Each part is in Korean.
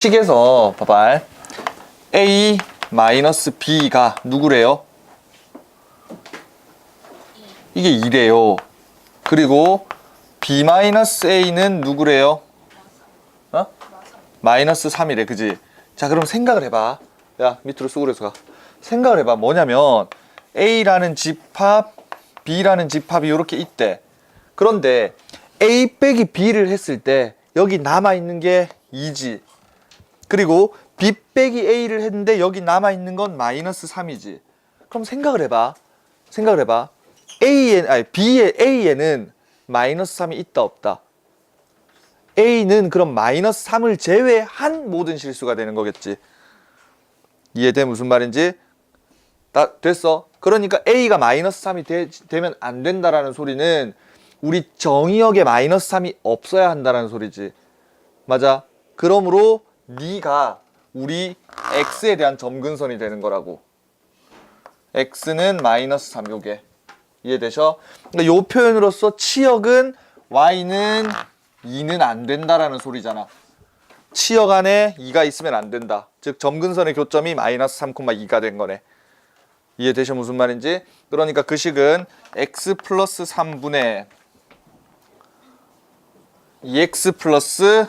식에서 봐봐 a 마이너스 b가 누구래요? 이게 2래요 그리고 b 마이너스 a는 누구래요? 어? 마이너스 3이래 그지? 자 그럼 생각을 해봐 야 밑으로 쑥으려서 가 생각을 해봐 뭐냐면 a라는 집합 b라는 집합이 이렇게 있대 그런데 a 빼기 b를 했을 때 여기 남아있는 게 2지 그리고 b 빼기 a를 했는데 여기 남아 있는 건 마이너스 3이지. 그럼 생각을 해봐. 생각을 해봐. a에 아니 b에 a에는 마이너스 3이 있다 없다. a는 그럼 마이너스 3을 제외한 모든 실수가 되는 거겠지. 이해돼 무슨 말인지? 다 됐어. 그러니까 a가 마이너스 3이 되, 되면 안 된다라는 소리는 우리 정의역에 마이너스 3이 없어야 한다라는 소리지. 맞아. 그러므로 네가 우리 x에 대한 점근선이 되는 거라고. x는 마이너스 3 요게. 이해되셔? 그러니까 요 표현으로서 치역은 y는 2는 안 된다라는 소리잖아. 치역 안에 2가 있으면 안 된다. 즉 점근선의 교점이 마이너스 3,2가 된 거네. 이해되셔 무슨 말인지? 그러니까 그 식은 x 플러스 3분의 2x 플러스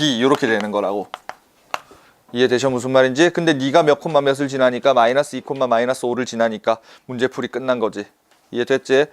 b 이렇게 되는 거라고 이해되셔 무슨 말인지? 근데 네가 몇 콤마 몇을 지나니까 마이너스 2 콤마 마이너스 5를 지나니까 문제풀이 끝난 거지 이해됐지?